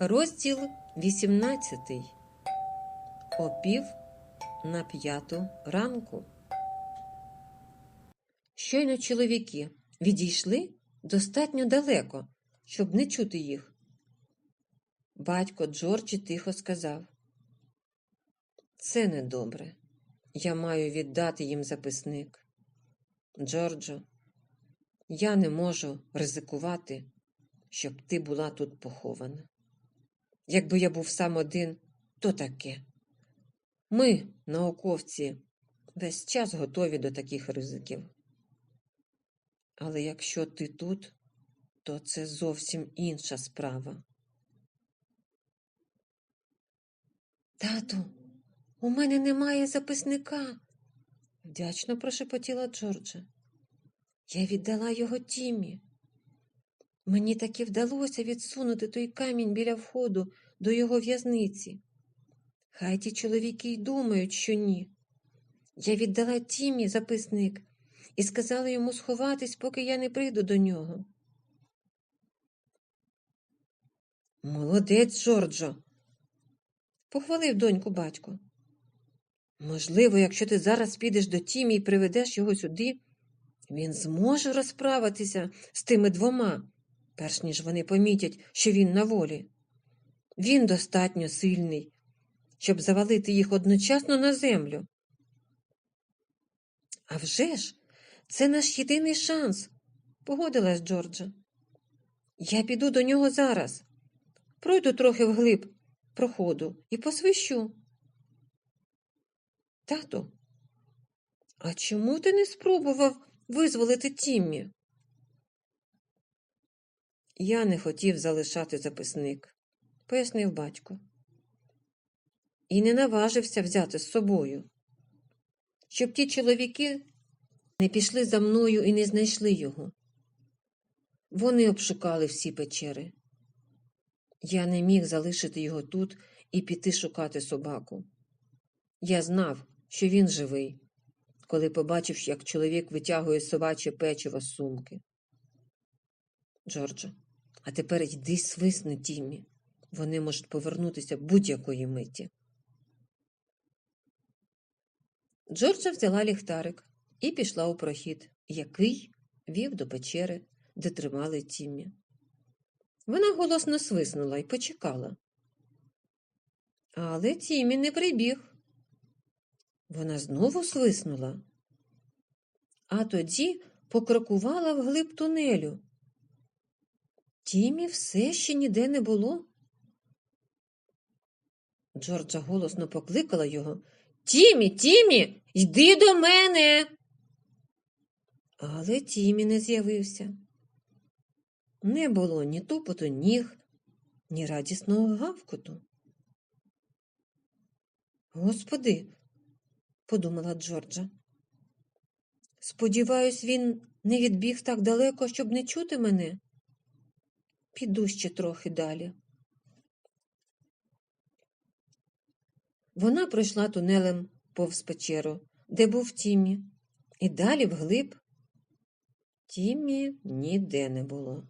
Розділ 18. Опів на п'яту ранку. Щойно чоловіки відійшли достатньо далеко, щоб не чути їх. Батько Джорджі тихо сказав: Це недобре. Я маю віддати їм записник. Джорджо, я не можу ризикувати, щоб ти була тут похована. Якби я був сам один, то таке. Ми, науковці, весь час готові до таких ризиків. Але якщо ти тут, то це зовсім інша справа. Тату, у мене немає записника, вдячно прошепотіла Джорджа. Я віддала його Тімі. Мені таки вдалося відсунути той камінь біля входу до його в'язниці. Хай ті чоловіки й думають, що ні. Я віддала Тімі записник і сказала йому сховатись, поки я не прийду до нього. Молодець, Джорджо, похвалив доньку батько. Можливо, якщо ти зараз підеш до Тімі і приведеш його сюди, він зможе розправитися з тими двома, перш ніж вони помітять, що він на волі. Він достатньо сильний, щоб завалити їх одночасно на землю. «А вже ж, це наш єдиний шанс, погодилась Джорджа. Я піду до нього зараз. Пройду трохи вглиб проходу і посвищу. Тату, а чому ти не спробував визволити Тіммі? Я не хотів залишати записник, пояснив батько. І не наважився взяти з собою, щоб ті чоловіки не пішли за мною і не знайшли його. Вони обшукали всі печери. Я не міг залишити його тут і піти шукати собаку. Я знав, що він живий, коли побачив, як чоловік витягує собаче печиво з сумки. Джорджо, а тепер йди свисни Тіммі. Вони можуть повернутися будь-якої миті. Джорджа взяла ліхтарик і пішла у прохід, який вів до печери, де тримали Тіммі. Вона голосно свиснула і почекала. Але Тіммі не прибіг. Вона знову свиснула, а тоді покрокувала вглиб тунелю. Тімі все ще ніде не було. Джорджа голосно покликала його Тімі, Тімі, йди до мене. Але Тімі не з'явився. Не було ні тупоту ніг, ні радісного гавкоту. Господи, подумала Джорджа. Сподіваюсь, він не відбіг так далеко, щоб не чути мене. Піду ще трохи далі. Вона пройшла тунелем повз печеру, де був Тімі, і далі вглиб. Тімі ніде не було.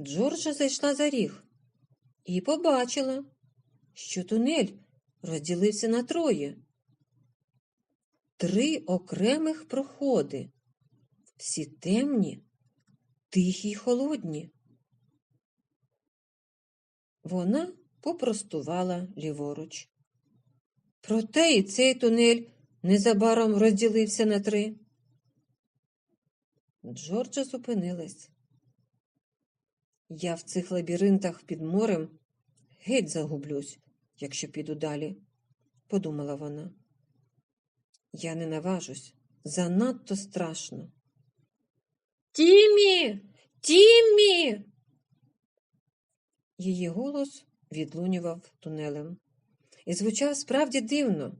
Джорджа зайшла за ріг і побачила, що тунель розділився на троє. Три окремих проходи, всі темні, тихі й холодні. Вона попростувала ліворуч. Проте і цей тунель незабаром розділився на три. Джорджа зупинилась. Я в цих лабіринтах під морем геть загублюсь, якщо піду далі, подумала вона. Я не наважусь, занадто страшно. Тімі, Тімі. Її голос відлунював тунелем і звучав справді дивно.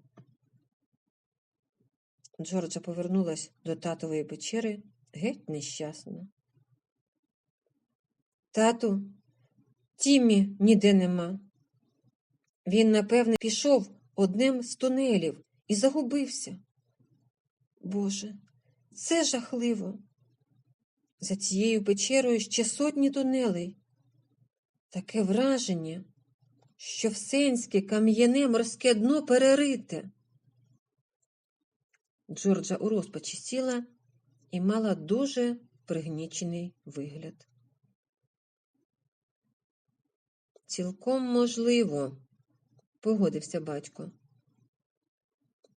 Джорджа повернулась до татової печери геть нещасно. Тату, Тімі ніде нема. Він, напевне, пішов одним з тунелів і загубився. Боже, це жахливо. За цією печерою ще сотні тунелей. Таке враження, що всенське кам'яне морське дно перерите. Джорджа у розпачі сіла і мала дуже пригнічений вигляд. Цілком можливо, погодився батько.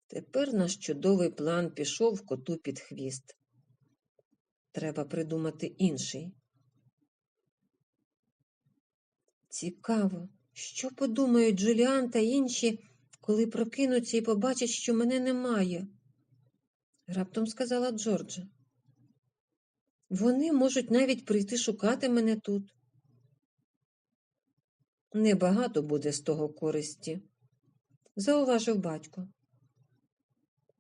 Тепер наш чудовий план пішов коту під хвіст. Треба придумати інший. Цікаво, що подумають Джуліан та інші, коли прокинуться і побачать, що мене немає, раптом сказала Джорджа. Вони можуть навіть прийти шукати мене тут. Небагато буде з того користі, зауважив батько.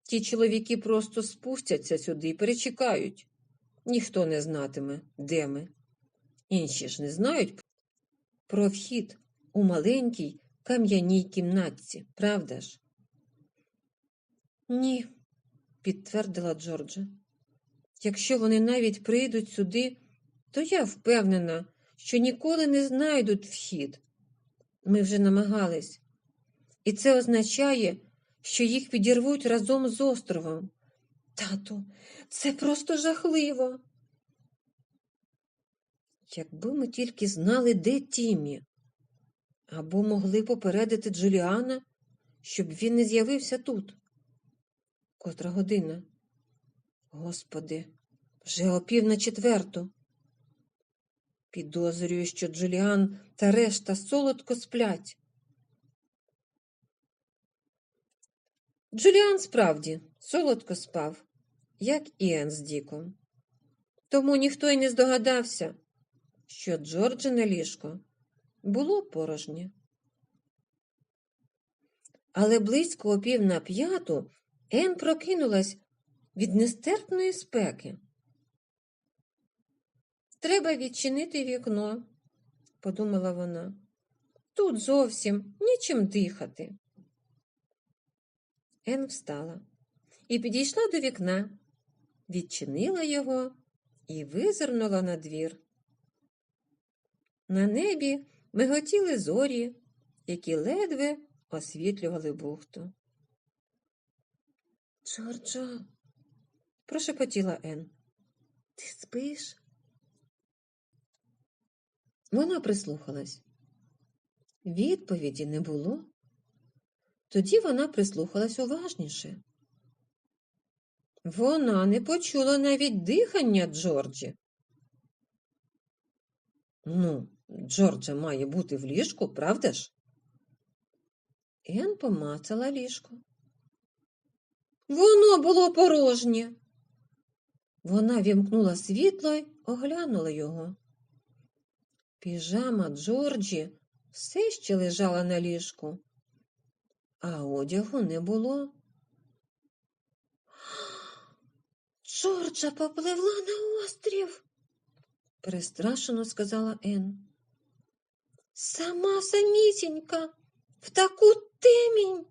Ті чоловіки просто спустяться сюди і перечекають. Ніхто не знатиме, де ми. Інші ж не знають про вхід у маленькій кам'яній кімнатці, правда ж? Ні, підтвердила Джорджа. Якщо вони навіть прийдуть сюди, то я впевнена, що ніколи не знайдуть вхід. Ми вже намагались. І це означає, що їх підірвуть разом з островом. Тату, це просто жахливо. Якби ми тільки знали, де Тімі, або могли попередити Джуліана, щоб він не з'явився тут. Котра година? Господи, вже о пів на четверту. Підозрюю, що Джуліан та решта солодко сплять. Джуліан справді солодко спав, як і Ен з Діком. Тому ніхто й не здогадався, що Джорджине ліжко було порожнє. Але близько о пів на п'яту Ен прокинулась від нестерпної спеки. Треба відчинити вікно, подумала вона. Тут зовсім нічим дихати. Ен встала і підійшла до вікна, відчинила його і визирнула на двір. На небі миготіли зорі, які ледве освітлювали бухту. Джорджо, прошепотіла Ен. Ти спиш? Вона прислухалась. Відповіді не було. Тоді вона прислухалась уважніше. Вона не почула навіть дихання Джорджі. Ну, Джорджа має бути в ліжку, правда ж? Ен помацала ліжко. Воно було порожнє. Вона вімкнула світло й оглянула його. Піжама Джорджі все ще лежала на ліжку, а одягу не було. Джорджа попливла на острів, перестрашено сказала Ен. Сама самісінька, в таку темінь.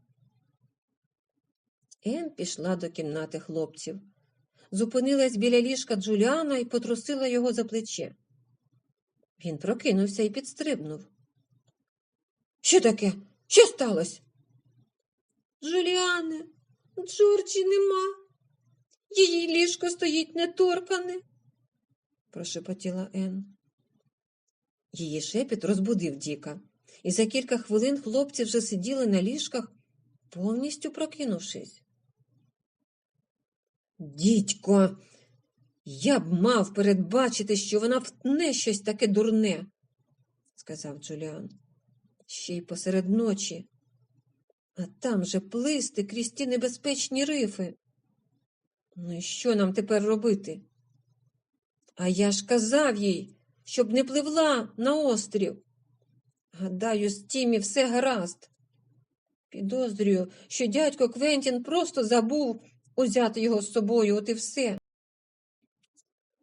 Ен пішла до кімнати хлопців, зупинилась біля ліжка Джуліана і потрусила його за плече. Він прокинувся і підстрибнув. Що таке? Що сталося? Джуліане, Джорджі нема. Її ліжко стоїть неторкане, прошепотіла Ен. Її шепіт розбудив Діка, і за кілька хвилин хлопці вже сиділи на ліжках, повністю прокинувшись. Дідько, я б мав передбачити, що вона втне щось таке дурне, сказав Джуліан. Ще й посеред ночі. А там же плисти крізь ті небезпечні рифи. Ну і що нам тепер робити? А я ж казав їй, щоб не пливла на острів. Гадаю, з Тімі все гаразд. Підозрюю, що дядько Квентін просто забув узяти його з собою, от і все.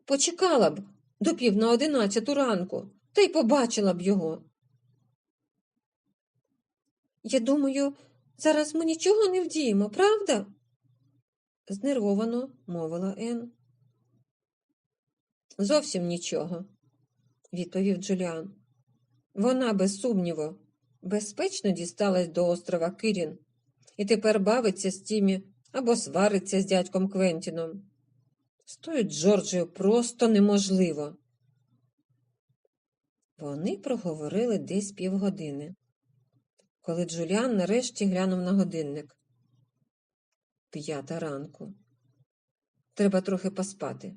Почекала б до пів на одинадцяту ранку, та й побачила б його. Я думаю, зараз ми нічого не вдіємо, правда? Знервовано мовила Ен. Зовсім нічого, відповів Джуліан. Вона, без сумніву, безпечно дісталась до острова Кирін і тепер бавиться з Тімі або свариться з дядьком Квентіном. З тою Джорджією просто неможливо. Вони проговорили десь півгодини, коли Джуліан нарешті глянув на годинник. П'ята ранку. Треба трохи поспати.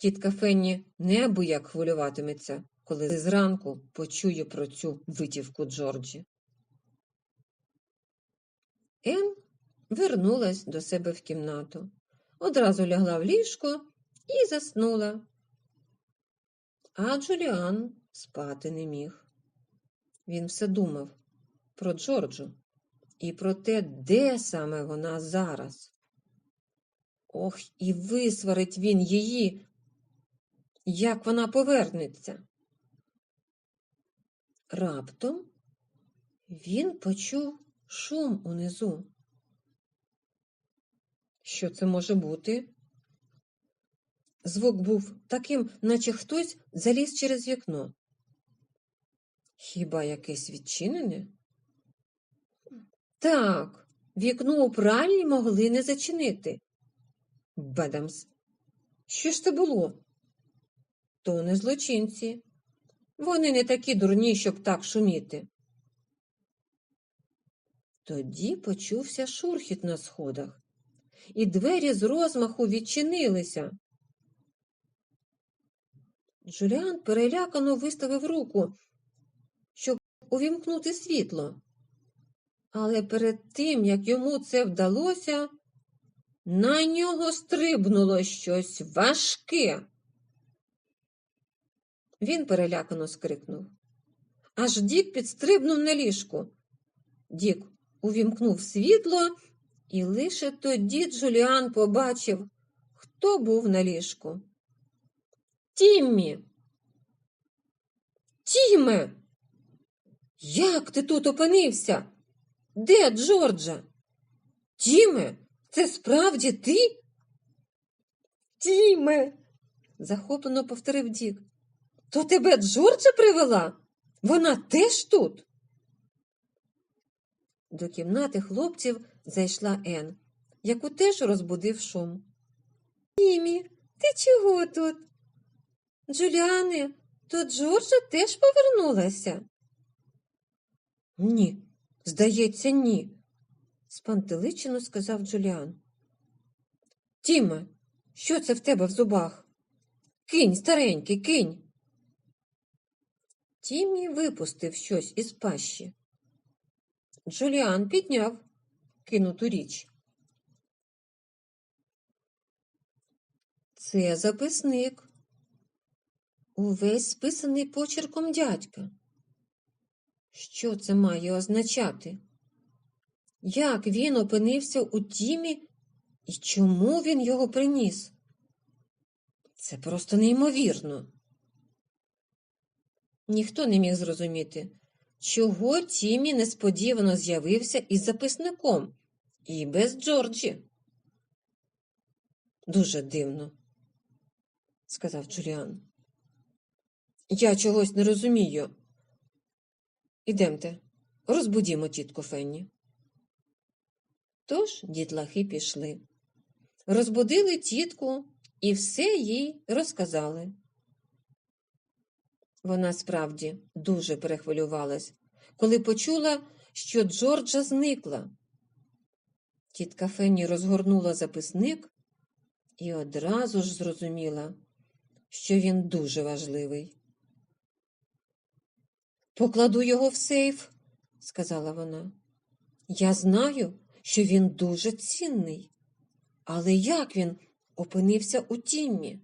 Тітка Фенні неабияк хвилюватиметься, коли зранку почує про цю витівку Джорджі. Ен вернулась до себе в кімнату, одразу лягла в ліжко і заснула. А Джуліан спати не міг. Він все думав про Джорджу і про те, де саме вона зараз. Ох, і висварить він її, як вона повернеться. Раптом він почув шум унизу. Що це може бути? Звук був таким, наче хтось заліз через вікно. Хіба якесь відчинене? Так, вікно у пральні могли не зачинити. Бедамс. Що ж це було? То не злочинці. Вони не такі дурні, щоб так шуміти. Тоді почувся шурхіт на сходах, і двері з розмаху відчинилися. Джуліан перелякано виставив руку, щоб увімкнути світло. Але перед тим, як йому це вдалося, на нього стрибнуло щось важке. Він перелякано скрикнув. Аж Дік підстрибнув на ліжку. Дік увімкнув світло, і лише тоді Джуліан побачив, хто був на ліжку. Тіммі. Тіме. Як ти тут опинився? Де Джорджа? Тіме, це справді ти? Тіме, захоплено повторив Дік. То тебе Джорджа привела? Вона теж тут? До кімнати хлопців зайшла Ен, яку теж розбудив шум. Тімі, ти чого тут? Джуліане, то Джорджа теж повернулася? Ні, здається, ні, спантеличено сказав Джуліан. Тіме, що це в тебе в зубах? Кинь, старенький, кинь. Тімі випустив щось із пащі. Джуліан підняв кинуту річ. Це записник. Увесь списаний почерком дядька. Що це має означати? Як він опинився у тімі і чому він його приніс? Це просто неймовірно. Ніхто не міг зрозуміти, чого Тімі несподівано з'явився із записником і без Джорджі. Дуже дивно, сказав Джуліан. Я чогось не розумію. Ідемте, розбудімо тітку Фенні. Тож дітлахи пішли. Розбудили тітку і все їй розказали. Вона справді дуже перехвилювалась, коли почула, що Джорджа зникла. Тітка Фенні розгорнула записник і одразу ж зрозуміла, що він дуже важливий. Покладу його в сейф, сказала вона. Я знаю, що він дуже цінний, але як він опинився у тіммі?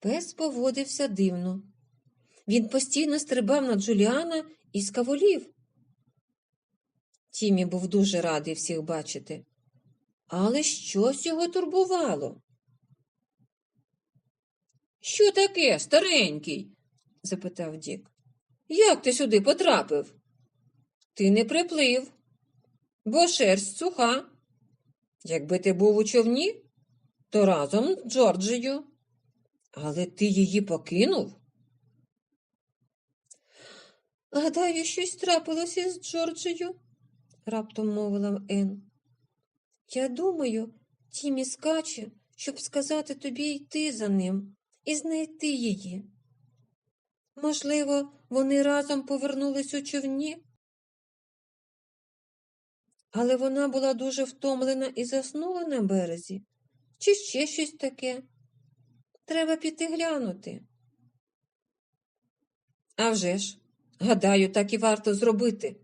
Пес поводився дивно. Він постійно стрибав на Джуліана і скаволів. Тімі був дуже радий всіх бачити, але щось його турбувало. Що таке, старенький? Запитав Дік. Як ти сюди потрапив? Ти не приплив, бо шерсть суха. Якби ти був у човні, то разом з Джорджією. Але ти її покинув? Гадаю, щось трапилося з Джорджею, раптом мовила Ен. Я думаю, Тімі скаче, щоб сказати тобі йти за ним і знайти її. Можливо, вони разом повернулись у човні? Але вона була дуже втомлена і заснула на березі. Чи ще щось таке? Треба піти глянути. «А вже ж, гадаю, так і варто зробити,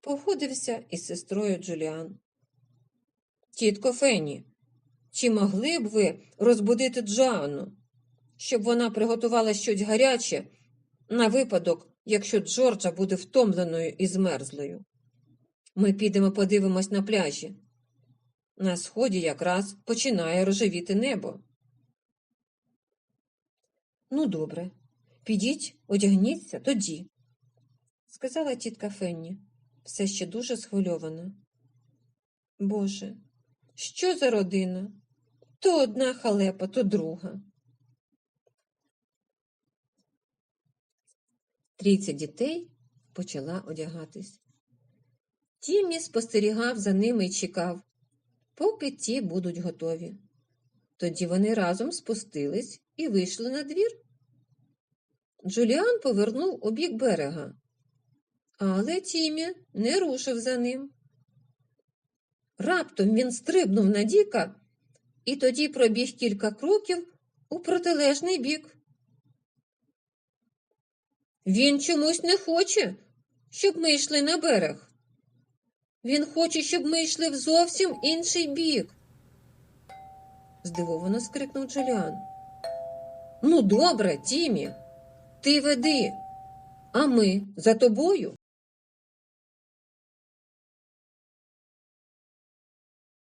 погодився із сестрою Джуліан. Тітко Фенні, чи могли б ви розбудити Джоанну, щоб вона приготувала щось гаряче на випадок, якщо Джорджа буде втомленою і змерзлою? Ми підемо подивимось на пляжі. На сході якраз починає рожевіти небо. Ну, добре, підіть, одягніться тоді, сказала тітка Фенні, все ще дуже схвильована. Боже, що за родина? То одна халепа, то друга. Трійця дітей почала одягатись. Тіммі спостерігав за ними і чекав, поки ті будуть готові. Тоді вони разом спустились і вийшли на двір. Джуліан повернув у бік берега, але Тімі не рушив за ним. Раптом він стрибнув на Діка і тоді пробіг кілька кроків у протилежний бік. Він чомусь не хоче, щоб ми йшли на берег. Він хоче, щоб ми йшли в зовсім інший бік. здивовано скрикнув Джуліан. Ну, добре, Тімі, ти веди, а ми за тобою.